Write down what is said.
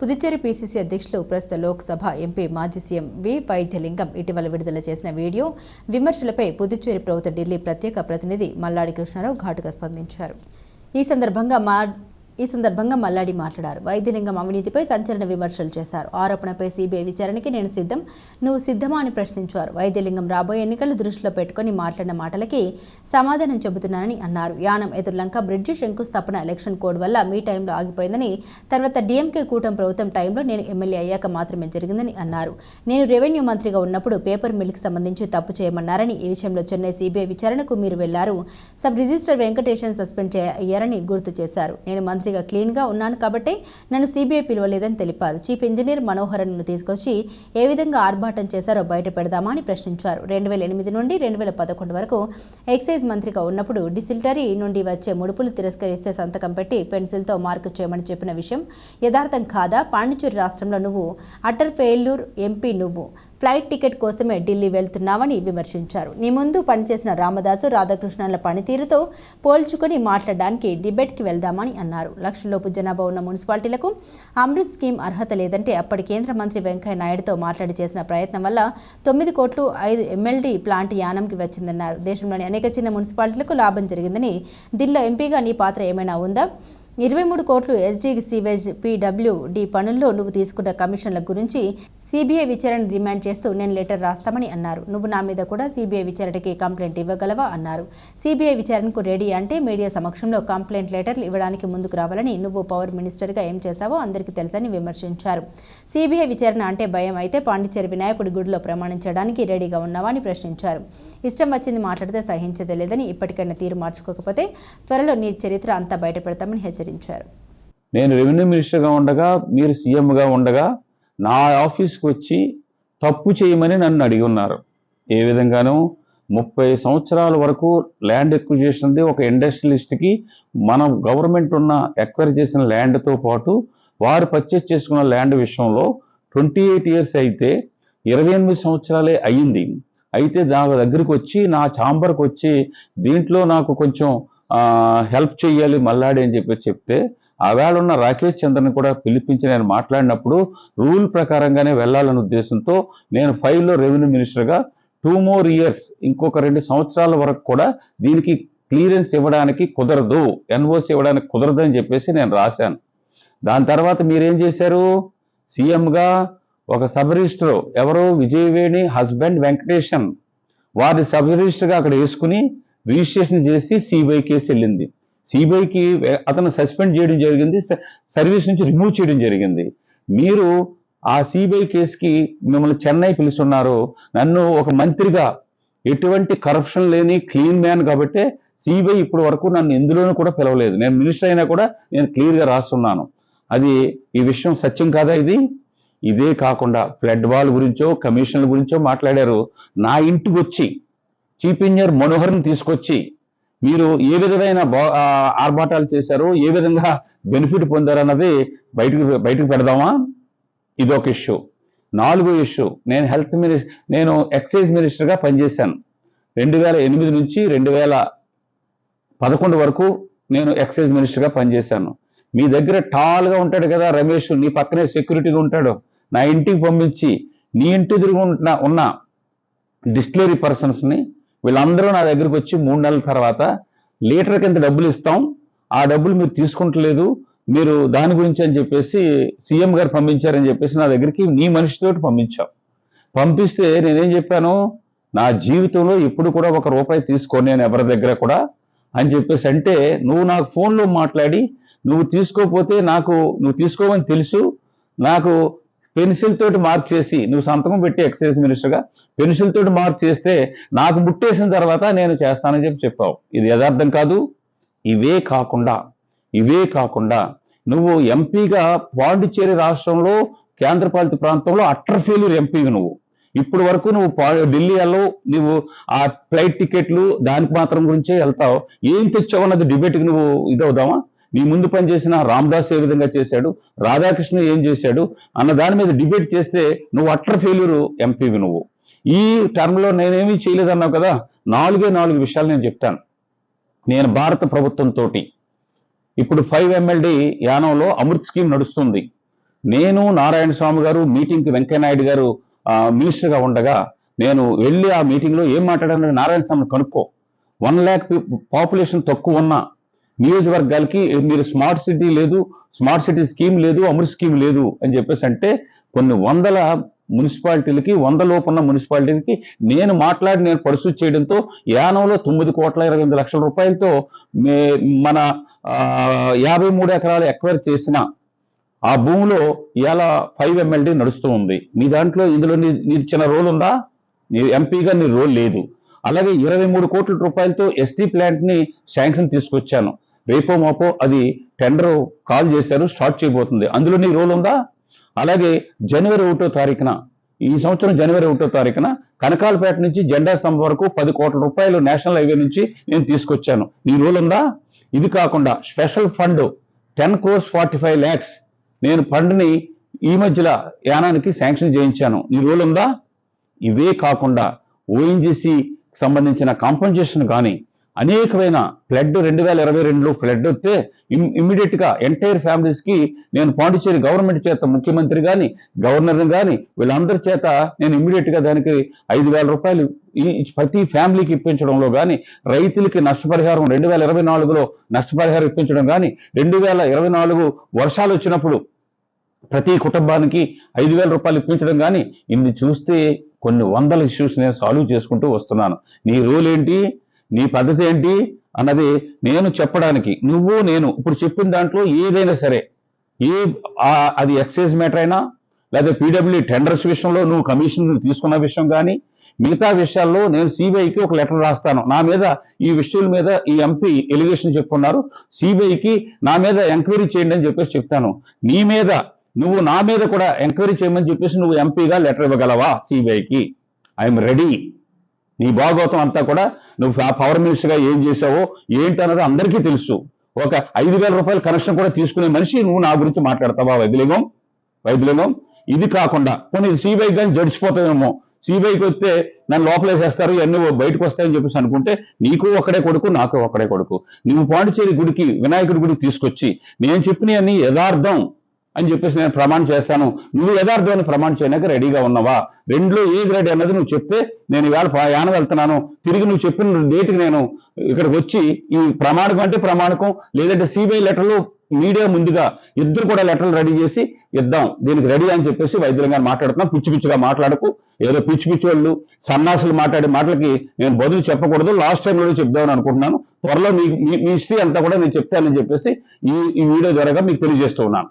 Puducherry PCC అధ్యక్షులు ప్రస్తుత Lok Sabha MP మాజీ సీఎం వి వైద్యలింగం ఇటీవల విడుదల చేసిన వీడియో విమర్శలపై పుదుచ్చేరి ప్రభుత్వ ఢిల్లీ ప్రత్యేక ప్రతినిధి మల్లాడి కృష్ణారావు ఘాటుగా స్పందించారు. ఈ సందర్భంగా మా ఈ సందర్భంగా మల్లాడి మాట్లాడారు. వైద్యలింగం అవినీతిపై సంచలన విమర్శలు చేశారు. ఆరోపణపై సీబీఐ విచారణకి నేను సిద్ధం నువ్వు సిద్ధమా అని ప్రశ్నించారు. వైద్యలింగం రాబోయే ఎన్నికలు దృష్టిలో పెట్టుకుని మాట్లాడిన మాటలకి సమాధానం చెబుతున్నానని అన్నారు. యానం ఎదుర్లంక బ్రిడ్జి శంకుస్థాపన ఎలక్షన్ కోడ్ వల్ల మీ టైంలో ఆగిపోయిందని తర్వాత డీఎంకే కూటమి ప్రభుత్వం టైంలో నేను ఎమ్మెల్యే అయ్యాక మాత్రమే జరిగిందని అన్నారు. నేను రెవెన్యూ మంత్రిగా ఉన్నప్పుడు పేపర్ మిల్కి సంబంధించి తప్పు చేయమన్నారని ఈ విషయంలో చెన్నై సీబీఐ విచారణకు మీరు వెళ్ళారు. సబ్ రిజిస్టర్ వెంకటేషన్ సస్పెండ్ అయ్యారని గుర్తు చేశారు. నేను మంత్రి మంచిగా క్లీన్గా ఉన్నాను కాబట్టి నన్ను సీబీఐ పిలవలేదని తెలిపారు. చీఫ్ ఇంజనీర్ మనోహరన్ను తీసుకొచ్చి ఏ విధంగా ఆర్భాటం చేశారో బయట పెడదామా అని ప్రశ్నించారు. రెండు వేల ఎనిమిది నుండి రెండు వేల పదకొండు వరకు ఎక్సైజ్ మంత్రిగా ఉన్నప్పుడు డిసిల్టరీ నుండి వచ్చే ముడుపులు తిరస్కరిస్తే సంతకం పెట్టి పెన్సిల్తో మార్కు చేయమని చెప్పిన విషయం యథార్థం కాదా? పాండిచ్చేరి రాష్ట్రంలో నువ్వు అటర్ ఫెయిల్యూర్ ఎంపీ నువ్వు ఫ్లైట్ టికెట్ కోసమే ఢిల్లీ వెళ్తున్నావని విమర్శించారు. నీ ముందు పనిచేసిన రామదాసు రాధాకృష్ణన్ల పనితీరుతో పోల్చుకొని మాట్లాడడానికి డిబేట్కి వెళ్దామని అన్నారు. లక్షలోపు జనాభా ఉన్న మున్సిపాలిటీలకు అమృత్ స్కీమ్ అర్హత లేదంటే అప్పటి కేంద్ర మంత్రి వెంకయ్య నాయుడుతో మాట్లాడి చేసిన ప్రయత్నం వల్ల తొమ్మిది కోట్లు ఐదు ఎమ్మెల్డీ ప్లాంట్ యానంకి వచ్చిందన్నారు. దేశంలోని అనేక చిన్న మున్సిపాలిటీలకు లాభం జరిగిందని ఢిల్లో ఎంపీగా నీ పాత్ర ఏమైనా ఉందా? ఇరవై మూడు కోట్లు ఎస్డీ సీవేజ్ పీడబ్ల్యూడి పనుల్లో నువ్వు తీసుకున్న కమిషన్ల గురించి సిబిఐ విచారణ డిమాండ్ చేస్తూ నేను లెటర్ రాస్తామని అన్నారు. నువ్వు నా మీద కూడా సీబీఐ విచారణకి కంప్లైంట్ ఇవ్వగలవా? అన్నారు. సీబీఐ విచారణకు రెడీ అంటే మీడియా సమక్షంలో కంప్లైంట్ లెటర్లు ఇవ్వడానికి ముందుకు రావాలని నువ్వు పవర్ మినిస్టర్గా ఏం చేశావో అందరికీ తెలుసని విమర్శించారు. సీబీఐ విచారణ అంటే భయం అయితే పాండిచేరి వినాయకుడి గుడిలో ప్రమాణించడానికి రెడీగా ఉన్నావా అని ప్రశ్నించారు. ఇష్టం వచ్చింది మాట్లాడితే సహించదే లేదని ఇప్పటికైనా తీరు మార్చుకోకపోతే త్వరలో నీ చరిత్ర అంతా బయటపెడతామని హెచ్చరించారు హెచ్చరించారు. నేను రెవెన్యూ మినిస్టర్గా ఉండగా మీరు సీఎంగా ఉండగా నా ఆఫీస్కి వచ్చి తప్పు చేయమని నన్ను అడిగి ఉన్నారు ఏ విధంగానూ ముప్పై సంవత్సరాల వరకు ల్యాండ్ ఎక్విజేషన్ది ఒక ఇండస్ట్రియలిస్ట్కి మన గవర్నమెంట్ ఉన్న ఎక్వైర్ చేసిన ల్యాండ్తో పాటు వారు పర్చేస్ చేసుకున్న ల్యాండ్ విషయంలో ట్వంటీ ఎయిట్ ఇయర్స్ అయితే ఇరవై ఎనిమిది సంవత్సరాలే అయ్యింది. అయితే దాని దగ్గరికి వచ్చి నా ఛాంబర్కి వచ్చి దీంట్లో నాకు కొంచెం హెల్ప్ చేయాలి మల్లాడి అని చెప్పి చెప్తే ఆవేళ ఉన్న రాకేష్ చంద్రని కూడా పిలిపించి నేను మాట్లాడినప్పుడు రూల్ ప్రకారంగానే వెళ్ళాలనే ఉద్దేశంతో నేను ఫైవ్లో రెవెన్యూ మినిస్టర్గా టూ మోర్ ఇయర్స్ ఇంకొక రెండు సంవత్సరాల వరకు కూడా దీనికి క్లియరెన్స్ ఇవ్వడానికి కుదరదు ఎన్ఓసి ఇవ్వడానికి కుదరదు అని చెప్పేసి నేను రాశాను. దాని తర్వాత మీరేం చేశారు? సీఎంగా ఒక సబ్ రిజిస్టర్ ఎవరు? విజయవేణి హస్బెండ్ వెంకటేషన్ వారి సబ్ రిజిస్టర్గా అక్కడ వేసుకుని రిజిస్ట్రేషన్ చేసి సిబిఐ కేసు వెళ్ళింది. సిబిఐకి అతను సస్పెండ్ చేయడం జరిగింది. స- సర్వీస్ నుంచి రిమూవ్ చేయడం జరిగింది. మీరు ఆ సిబిఐ కేసుకి మిమ్మల్ని చెన్నై పిలుస్తున్నారు నన్ను ఒక మంత్రిగా ఎటువంటి కరప్షన్ లేని క్లీన్ మ్యాన్ కాబట్టి సిబిఐ ఇప్పటి వరకు నన్ను ఎందులోనూ కూడా పిలవలేదు. నేను మినిస్టర్ అయినా కూడా నేను క్లియర్గా రాస్తున్నాను. అది ఈ విషయం సత్యం కాదా ఇది? ఇదే కాకుండా ఫ్లడ్ వాల్ గురించో కమిషన్ల గురించో మాట్లాడారు. నా ఇంటికి వచ్చి చీఫ్ ఇంజనీర్ మనోహర్ని తీసుకొచ్చి మీరు ఏ విధమైన బా- ఆర్భాటాలు చేశారో ఏ విధంగా బెనిఫిట్ పొందారన్నది బయటకు బయటకు పెడదామా? ఇదొక ఇష్యూ. నాలుగో ఇష్యూ. నేను హెల్త్ మినిస్టర్ నేను ఎక్సైజ్ మినిస్టర్గా పనిచేశాను. రెండు వేల ఎనిమిది నుంచి రెండు వేల పదకొండు వరకు నేను ఎక్సైజ్ మినిస్టర్గా పనిచేశాను. మీ దగ్గర టాల్గా ఉంటాడు కదా రమేష్ నీ పక్కనే సెక్యూరిటీగా ఉంటాడు. నా ఇంటికి పంపించి నీ ఇంటి ఎదురుగా ఉన్న ఉన్న డిస్టిలరీ పర్సన్స్ని వీళ్ళందరూ నా దగ్గరికి వచ్చి మూడు నెలల తర్వాత లీటర్ కింద డబ్బులు ఇస్తాం. ఆ డబ్బులు మీరు తీసుకుంటలేదు. మీరు దాని గురించి అని చెప్పేసి సీఎం గారు పంపించారని చెప్పేసి నా దగ్గరికి నీ మనిషితో పంపించాం. పంపిస్తే నేనేం చెప్పాను? నా జీవితంలో ఇప్పుడు కూడా ఒక రూపాయి తీసుకోను నేను ఎవరి దగ్గర కూడా అని చెప్పేసి అంటే నువ్వు నాకు ఫోన్లో మాట్లాడి నువ్వు తీసుకోకపోతే నాకు నువ్వు తీసుకోవని తెలుసు. నాకు పెన్సిల్ తోటి మార్క్ చేసి నువ్వు సంతకం పెట్టి ఎక్సైజ్ మినిస్టర్గా పెన్సిల్ తోటి మార్క్ చేస్తే నాకు ముట్టేసిన తర్వాత నేను చేస్తానని చెప్పి చెప్పావు. ఇది యథార్థం కాదు. ఇవే కాకుండా ఇవే కాకుండా నువ్వు ఎంపీగా పాండిచ్చేరి రాష్ట్రంలో కేంద్రపాలిత ప్రాంతంలో అట్టర్ ఫెయిల్యూర్ ఎంపీవి నువ్వు. ఇప్పుడు వరకు నువ్వు ఢిల్లీలో నువ్వు ఆ ఫ్లైట్ టికెట్లు దానికి మాత్రం గురించే వెళ్తావు. ఏం తెచ్చావు అన్నది డిబేట్కి నువ్వు ఇదవుదామా? నీ ముందు పనిచేసిన రామ్దాస్ ఏ విధంగా చేశాడు? రాధాకృష్ణ ఏం చేశాడు? అన్న దాని మీద డిబేట్ చేస్తే నువ్వు అట్టర్ ఫెయిల్యూర్ ఎంపీవి నువ్వు. ఈ టర్మ్లో నేనేమీ చేయలేదన్నావు కదా? నాలుగే నాలుగు విషయాలు నేను చెప్తాను. నేను భారత ప్రభుత్వంతో ఇప్పుడు ఫైవ్ ఎమ్మెల్డీ యానంలో అమృత్ స్కీమ్ నడుస్తుంది. నేను నారాయణ స్వామి గారు మీటింగ్కి వెంకయ్యనాయుడు గారు మినిస్టర్గా ఉండగా నేను వెళ్ళి ఆ మీటింగ్లో ఏం మాట్లాడానని నారాయణ స్వామిని కనుక్కో. వన్ ల్యాక్ పాపులేషన్ తక్కువ ఉన్న నియోజకవర్గాలకి మీరు స్మార్ట్ సిటీ లేదు స్మార్ట్ సిటీ స్కీమ్ లేదు అమృత్ స్కీమ్ లేదు అని చెప్పేసి అంటే కొన్ని వందల మున్సిపాలిటీలకి వంద లోపున్న మున్సిపాలిటీలకి నేను మాట్లాడి నేను పరిస్థితి చేయడంతో యానంలో తొమ్మిది కోట్ల ఇరవై ఎనిమిది లక్షల రూపాయలతో మే- మన యాభై మూడు ఎకరాలు ఎక్వైర్ చేసిన ఆ భూమిలో ఇవాళ ఫైవ్ ఎమ్మెల్డీ నడుస్తూ ఉంది. మీ దాంట్లో ఇందులో నీ చిన్న రోల్ ఉందా? నీ ఎంపీగా నీ రోల్ లేదు. అలాగే ఇరవై మూడు కోట్ల రూపాయలతో ఎస్టీ ప్లాంట్ని శాంక్షన్ తీసుకొచ్చాను. రేపో మాపో అది టెండర్ కాల్ చేశారు స్టార్ట్ చేయబోతుంది. అందులో నీ రోల్ ఉందా? అలాగే జనవరి ఒకటో తారీఖున ఈ సంవత్సరం జనవరి ఒకటో తారీఖున కనకాలపేట నుంచి జెండా స్తంభం వరకు పది కోట్ల రూపాయలు నేషనల్ హైవే నుంచి నేను తీసుకొచ్చాను. నీ రోల్ ఉందా? ఇది కాకుండా special fund ten crores forty five lakhs నేను ఫండ్ని ఈ మధ్యలో యానానికి శాంక్షన్ చేయించాను. నీ రోల్ ఉందా? ఇవే కాకుండా ఓఎన్జీసీ సంబంధించిన కాంపన్సేషన్ కానీ అనేకమైన ఫ్లడ్ రెండు వేల ఇరవై రెండులో ఫ్లడ్ వస్తే ఇమ్మీడియట్గా ఎంటైర్ ఫ్యామిలీస్కి నేను పాండిచేరి గవర్నమెంట్ చేత ముఖ్యమంత్రి గాని గవర్నర్ గాని వీళ్ళందరి చేత నేను ఇమ్మీడియట్గా దానికి ఐదు వేల రూపాయలు ఈ ప్రతి ఫ్యామిలీకి ఇప్పించడంలో కానీ రైతులకి నష్టపరిహారం రెండు వేల ఇరవై నాలుగులో నష్టపరిహారం ఇప్పించడం కానీ రెండు వేల ఇరవై నాలుగు వర్షాలు వచ్చినప్పుడు ప్రతి కుటుంబానికి ఐదు వేల రూపాయలు ఇప్పించడం కానీ ఇన్ని చూస్తే కొన్ని వందల ఇష్యూస్ నేను సాల్వ్ చేసుకుంటూ వస్తున్నాను. నీ రోల్ ఏంటి? నీ పద్ధతి ఏంటి? అన్నది నేను చెప్పడానికి నువ్వు నేను. ఇప్పుడు చెప్పిన దాంట్లో ఏదైనా సరే ఏ అది ఎక్సైజ్ మ్యాటర్ అయినా లేదా పీడబ్ల్యూ టెండర్స్ విషయంలో నువ్వు కమిషన్ తీసుకున్న విషయం కానీ మిగతా విషయాల్లో నేను సిబిఐకి ఒక లెటర్ రాస్తాను. నా మీద ఈ విషయాల మీద ఈ ఎంపీ ఎలిగేషన్ చెప్పుకున్నారు సిబిఐకి నా మీద ఎంక్వైరీ చేయండి అని చెప్పేసి చెప్తాను. నీ మీద నువ్వు నా మీద కూడా ఎంక్వైరీ చేయమని చెప్పేసి నువ్వు ఎంపీగా లెటర్ ఇవ్వగలవా సిబిఐకి? I'm ready. నీ భాగవతం అంతా కూడా నువ్వు ఆ పవర్ మినిస్టర్గా ఏం చేసావో ఏంటి అన్నది అందరికీ తెలుసు. ఒక ఐదు వేల రూపాయల కనెక్షన్ కూడా తీసుకునే మనిషి నువ్వు నా గురించి మాట్లాడతావా వైద్యలింగం? వైద్యలింగం? ఇది కాకుండా కొన్ని సిబిఐ కానీ జడిచిపోతుందేమో సిబిఐకి వస్తే నన్ను లోపలేసేస్తారు ఇవన్నీ బయటకు వస్తాయని చెప్పేసి అనుకుంటే నీకు ఒక్కడే కొడుకు నాకు ఒకడే కొడుకు. నువ్వు పాండిచేరి గుడికి వినాయకుడి గుడికి తీసుకొచ్చి నేను చెప్పినవన్నీ యథార్థం. అని చెప్పేసి నేను ప్రమాణం చేస్తాను. నువ్వు యథార్థం ప్రమాణం చేయడానికి రెడీగా ఉన్నావా? రెండులో ఏది రెడీ అన్నది నువ్వు చెప్తే నేను ఇవాళ యానం వెళ్తున్నాను. తిరిగి నువ్వు చెప్పిన డేట్కి నేను ఇక్కడికి వచ్చి ఈ ప్రమాణకం అంటే ప్రమాణకం లేదంటే సిబిఐ లెటర్లు మీడియా ముందుగా ఇద్దరు కూడా లెటర్లు రెడీ చేసి ఇద్దాం. దీనికి రెడీ అని చెప్పేసి వైద్యులంగా మాట్లాడుతున్నాం పిచ్చి పిచ్చిగా మాట్లాడకు. ఏదో పిచ్చి పిచ్చి వాళ్ళు సన్నాసులు మాట్లాడే మాటలకి నేను బదులు చెప్పకూడదు. లాస్ట్ టైంలో చెప్దామని అనుకుంటున్నాను. త్వరలో మీ మీ- మీ హిస్టరీ అంతా కూడా నేను చెప్తానని చెప్పేసి ఈ ఈ వీడియో ద్వారా మీకు తెలియజేస్తూ ఉన్నాను.